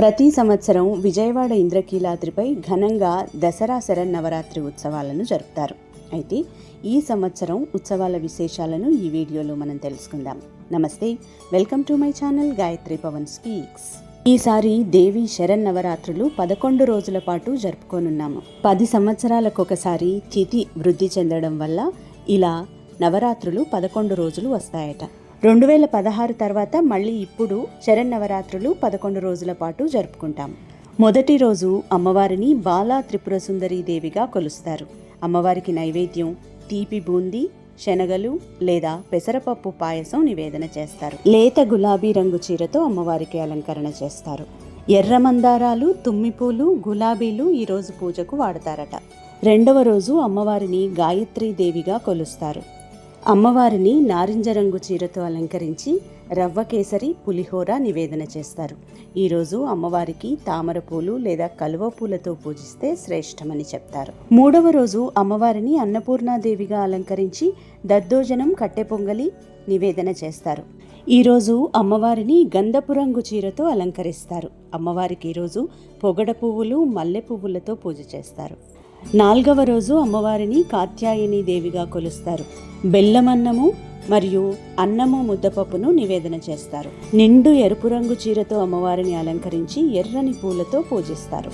ప్రతి సంవత్సరం విజయవాడ ఇంద్రకీలాద్రిపై ఘనంగా దసరా శరన్నవరాత్రి ఉత్సవాలను జరుపుతారు. అయితే ఈ సంవత్సరం ఉత్సవాల విశేషాలను ఈ వీడియోలో మనం తెలుసుకుందాం. నమస్తే welcome to my channel Gayatri Pavan speaks. ఈసారి దేవి శరన్నవరాత్రులు పదకొండు రోజుల పాటు జరుపుకోనున్నాము. పది సంవత్సరాలకు ఒకసారి తిథి వృద్ధి చెందడం వల్ల ఇలా నవరాత్రులు పదకొండు రోజులు వస్తాయట. రెండు వేల పదహారు తర్వాత మళ్ళీ ఇప్పుడు శరన్నవరాత్రులు పదకొండు రోజుల పాటు జరుపుకుంటాం. మొదటి రోజు అమ్మవారిని బాలా త్రిపుర దేవిగా కొలుస్తారు. అమ్మవారికి నైవేద్యం తీపి బూందీ శనగలు లేదా పెసరపప్పు పాయసం నివేదన చేస్తారు. లేత గులాబీ రంగు చీరతో అమ్మవారికి అలంకరణ చేస్తారు. ఎర్ర మందారాలు తుమ్మిపూలు గులాబీలు ఈరోజు పూజకు వాడతారట. రెండవ రోజు అమ్మవారిని గాయత్రీ దేవిగా కొలుస్తారు. అమ్మవారిని నారింజ రంగు చీరతో అలంకరించి రవ్వ కేసరి పులిహోర నివేదన చేస్తారు. ఈరోజు అమ్మవారికి తామర పూలు లేదా కలువ పూలతో పూజిస్తే శ్రేష్టమని చెప్తారు. మూడవ రోజు అమ్మవారిని అన్నపూర్ణాదేవిగా అలంకరించి దద్దోజనం కట్టె పొంగలి నివేదన చేస్తారు. ఈరోజు అమ్మవారిని గంధపు రంగు చీరతో అలంకరిస్తారు. అమ్మవారికి ఈరోజు పొగడ పువ్వులు మల్లె పువ్వులతో పూజ చేస్తారు. నాల్గవ రోజు అమ్మవారిని కాత్యాయని దేవిగా కొలుస్తారు. బెల్లమన్నము మరియు అన్నము ముద్దపప్పును నివేదన చేస్తారు. నిండు ఎరుపు రంగు చీరతో అమ్మవారిని అలంకరించి ఎర్రని పూలతో పూజిస్తారు.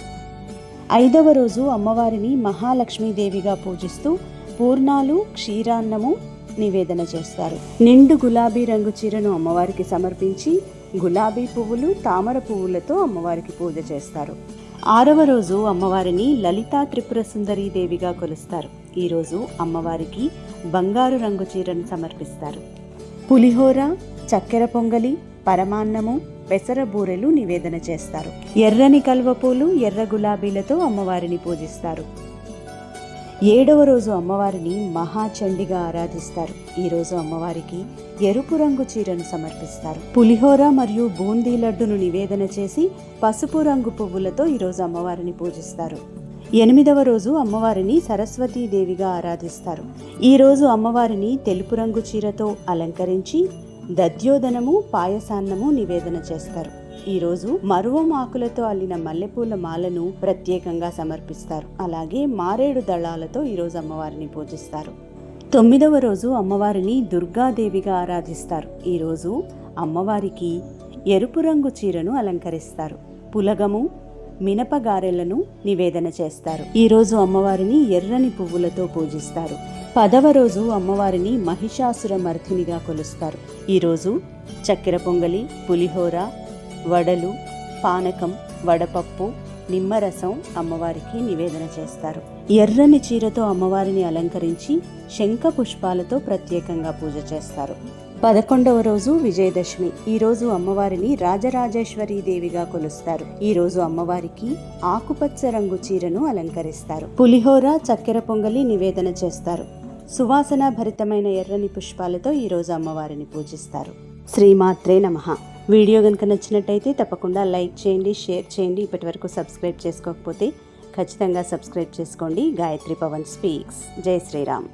ఐదవ రోజు అమ్మవారిని మహాలక్ష్మీదేవిగా పూజిస్తూ పూర్ణాలు క్షీరాన్నము నివేదన చేస్తారు. నిండు గులాబీ రంగు చీరను అమ్మవారికి సమర్పించి గులాబీ పువ్వులు తామర పువ్వులతో అమ్మవారికి పూజ చేస్తారు. ఆరవ రోజు అమ్మవారిని లలితా త్రిపుర సుందరీ దేవిగా కొలుస్తారు. ఈరోజు అమ్మవారికి బంగారు రంగు చీరను సమర్పిస్తారు. పులిహోర చక్కెర పొంగలి పరమాన్నము పెసర బూరెలు నివేదన చేస్తారు. ఎర్రని కల్వపూలు ఎర్ర గులాబీలతో అమ్మవారిని పూజిస్తారు. ఏడవ రోజు అమ్మవారిని మహాచండిగా ఆరాధిస్తారు. ఈరోజు అమ్మవారికి ఎరుపు రంగు చీరను సమర్పిస్తారు. పులిహోర మరియు బూందీ లడ్డును నివేదన చేసి పసుపు రంగు పువ్వులతో ఈరోజు అమ్మవారిని పూజిస్తారు. ఎనిమిదవ రోజు అమ్మవారిని సరస్వతీదేవిగా ఆరాధిస్తారు. ఈరోజు అమ్మవారిని తెలుపు రంగు చీరతో అలంకరించి దద్యోదనము పాయసాన్నము నివేదన చేస్తారు. ఈరోజు మరువం ఆకులతో అల్లిన మల్లెపూల మాలను ప్రత్యేకంగా సమర్పిస్తారు. అలాగే మారేడు దళాలతో ఈరోజు అమ్మవారిని పూజిస్తారు. తొమ్మిదవ రోజు అమ్మవారిని దుర్గాదేవిగా ఆరాధిస్తారు. ఈరోజు అమ్మవారికి ఎరుపు రంగు చీరను అలంకరిస్తారు. పులగము మినపగారెలను నివేదన చేస్తారు. ఈరోజు అమ్మవారిని ఎర్రని పువ్వులతో పూజిస్తారు. పదవ రోజు అమ్మవారిని మహిషాసుర మర్ధినిగా కొలుస్తారు. ఈరోజు చక్కెర పొంగలి పులిహోర వడలు పానకం వడపప్పు నిమ్మరసం అమ్మవారికి నివేదన చేస్తారు. ఎర్రని చీరతో అమ్మవారిని అలంకరించి శంఖ పుష్పాలతో ప్రత్యేకంగా పూజ చేస్తారు. పదకొండవ రోజు విజయదశమి. ఈ రోజు అమ్మవారిని రాజరాజేశ్వరీ దేవిగా కొలుస్తారు. ఈ రోజు అమ్మవారికి ఆకుపచ్చ రంగు చీరను అలంకరిస్తారు. పులిహోర చక్కెర పొంగలి నివేదన చేస్తారు. సువాసన భరితమైన ఎర్రని పుష్పాలతో ఈ రోజు అమ్మవారిని పూజిస్తారు. శ్రీమాత్రే నమః. వీడియో కనుక నచ్చినట్టయితే తప్పకుండా లైక్ చేయండి షేర్ చేయండి. ఇప్పటి వరకు సబ్స్క్రైబ్ చేసుకోకపోతే ఖచ్చితంగా సబ్స్క్రైబ్ చేసుకోండి. గాయత్రి పవన్ స్పీక్స్. జై శ్రీరామ్.